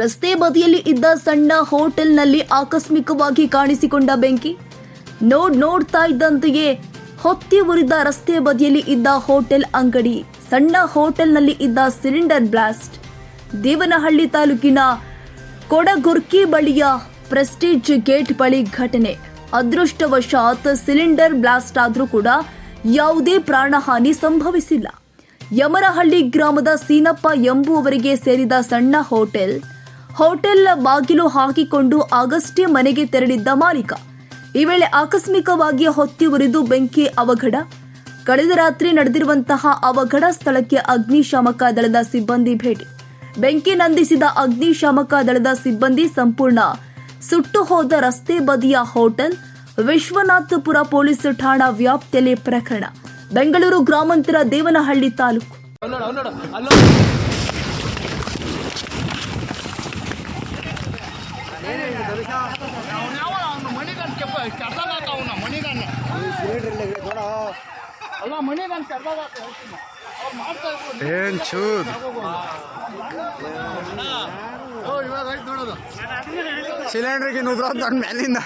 ರಸ್ತೆ ಬದಿಯಲ್ಲಿ ಇದ್ದ ಸಣ್ಣ ಹೋಟೆಲ್ನಲ್ಲಿ ಆಕಸ್ಮಿಕವಾಗಿ ಕಾಣಿಸಿಕೊಂಡ ಬೆಂಕಿ. ನೋಡ್ ನೋಡ್ತಾ ಇದ್ದಂತೆಯೇ ಹೊತ್ತಿ ಉರಿದ ರಸ್ತೆ ಬದಿಯಲ್ಲಿ ಇದ್ದ ಹೋಟೆಲ್ ಅಂಗಡಿ, ಸಣ್ಣ ಹೋಟೆಲ್ನಲ್ಲಿ ಇದ್ದ ಸಿಲಿಂಡರ್ ಬ್ಲಾಸ್ಟ್. ದೇವನಹಳ್ಳಿ ತಾಲೂಕಿನ ಕೊಡಗುರ್ಕಿ ಬಳಿಯ ಪ್ರೆಸ್ಟೀಜ್ ಗೇಟ್ ಬಳಿ ಘಟನೆ. ಅದೃಷ್ಟವಶಾತ್ ಸಿಲಿಂಡರ್ ಬ್ಲಾಸ್ಟ್ ಆದರೂ ಕೂಡ ಯಾವುದೇ ಪ್ರಾಣಹಾನಿ ಸಂಭವಿಸಿಲ್ಲ. ಯಮರಹಳ್ಳಿ ಗ್ರಾಮದ ಸೀನಪ್ಪ ಎಂಬುವವರಿಗೆ ಸೇರಿದ ಸಣ್ಣ ಹೋಟೆಲ್ ಹೋಟೆಲ್ ಬಾಗಿಲು ಹಾಕಿಕೊಂಡು ಆಗಷ್ಟೇ ಮನೆಗೆ ತೆರಳಿದ್ದ ಮಾಲೀಕ. ಈ ವೇಳೆ ಆಕಸ್ಮಿಕವಾಗಿ ಹೊತ್ತಿ ಉರಿದು ಬೆಂಕಿ ಅವಘಡ. ಕಳೆದ ರಾತ್ರಿ ನಡೆದಿರುವಂತಹ ಅವಘಡ ಸ್ಥಳಕ್ಕೆ ಅಗ್ನಿಶಾಮಕ ದಳದ ಸಿಬ್ಬಂದಿ ಭೇಟಿ. ಬೆಂಕಿ ನಂದಿಸಿದ ಅಗ್ನಿಶಾಮಕ ದಳದ ಸಿಬ್ಬಂದಿ ಸಂಪೂರ್ಣ ಸುಟ್ಟು ಹೋದ ರಸ್ತೆ ಬದಿಯ ಹೋಟೆಲ್, ವಿಶ್ವನಾಥಪುರ ಪೊಲೀಸ್ ಠಾಣಾ ವ್ಯಾಪ್ತಿಯಲ್ಲಿ ಪ್ರಕರಣ. ಬೆಂಗಳೂರು ಗ್ರಾಮಾಂತರ ದೇವನಹಳ್ಳಿ ತಾಲೂಕು. ಅವನು ಮಣಿಗನ್ ಕೆಪ್ಪ ಕೆಡ್ದಾಗ ಅವನ ಮಣಿಗನ್ ಅಲ್ಲ ಮಣಿಗನ್ ಕೆಡ್ದಾಗ ಅವ್ರು ಮಾಡ್ತಾ ಇದ್ರು ಏನ್ ಓ ನೋಡೋದು ಸಿಲಿಂಡರ್ಗೆ ನುಗ್ರೋದು ಮೇಲಿಂದ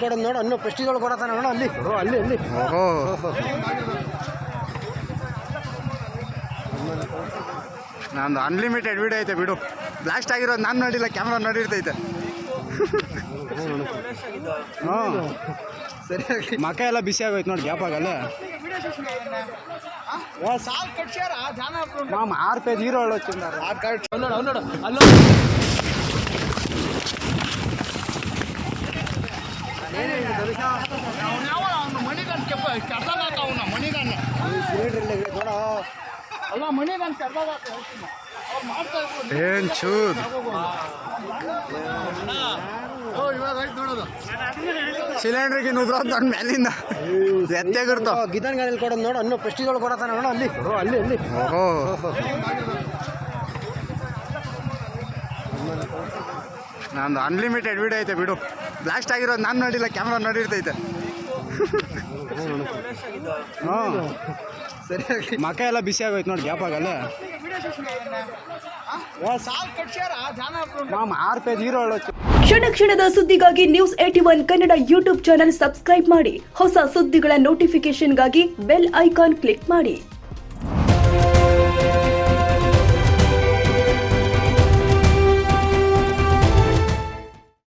ಕೊಡೋದು ನೋಡು ಅನ್ನೋ ಫಸ್ಟ್ ಒಳಗೆ ಕೊಡತಾನ ನೋಡು ಅಲ್ಲಿ ಅಲ್ಲಿ ಅಲ್ಲಿ ಓಹೋ. ನಂದು ಅನ್ಲಿಮಿಟೆಡ್ ವಿಡಿಯೋ ಐತೆ, ಬಿಡು. ಬ್ಲಾಸ್ಟ್ ಆಗಿರೋದು ನಾನು ನೋಡಿಲ್ಲ ಕ್ಯಾಮ್ರಾ ನೋಡಿರ್ತೈತೆ. ಹ್ಞೂ ಸರಿಯಾಗಿ. ಮಕ ಎಲ್ಲ ಬಿಸಿ ಆಗೋಯ್ತು ನೋಡಿ ಗ್ಯಾಪ್ ಆಗಲ್ಲ. ಮಾಮ ಆರು ಪೇಜ್ ಹೀರೋ ಅಲ್ಲೋ ಅವನು ಮಣಿಗನ್ ಕೆಪ್ಪ ಕೆಟ್ಟ ಅವನ? ಅಲ್ಲ ಅವ್ರು ಮಾಡ್ತಾ ಇದ್ರು. ಏನ್ ಚೂದ್? ಓ ಇವಾಗ ಆಯ್ತು ನೋಡೋದು. ಸಿಲಿಂಡರ್ಗೆ ನನ್ನ ಮೇಲಿಂದ. ಎತ್ತೆಗಿರ್ತಾವ ಗಿದನ್ ಗಾಡಿಯಲ್ಲಿ ಕೊಡೋದು ನೋಡು ಅನ್ನೋ ಫಸ್ಟ್ ಒಳಗೆ ಕೊಡತಾನ ನೋಡು ಅಲ್ಲಿ. ಅಲ್ಲಿ ಅಲ್ಲಿ. ಓಹೋ. ನಂದು ಅನ್ಲಿಮಿಟೆಡ್ ವಿಡಿಯೋ ಐತೆ ಬಿಡು. ಬ್ಲಾಸ್ಟ್ ಆಗಿರೋದು ನಾನು ನೋಡಿಲ್ಲ ಕ್ಯಾಮ್ರಾ ನೋಡಿರ್ತೈತೆ. ಮಕ ಎಲ್ಲ ಬಿಸಿ ಆಗೋಯ್ತು ನೋಡಿ ಗ್ಯಾಪ್ ಆಗಲ್ಲ. ಕ್ಷಣ ಕ್ಷಣದ ಸುದ್ದಿಗಾಗಿ news AT one Kannada YouTube channel subscribe ಮಾಡಿ. ಹೊಸ ಸುದ್ದಿಗಳ ನೋಟಿಫಿಕೇಶನ್ಗಾಗಿ ಬೆಲ್ ಐಕಾನ್ ಕ್ಲಿಕ್ ಮಾಡಿ.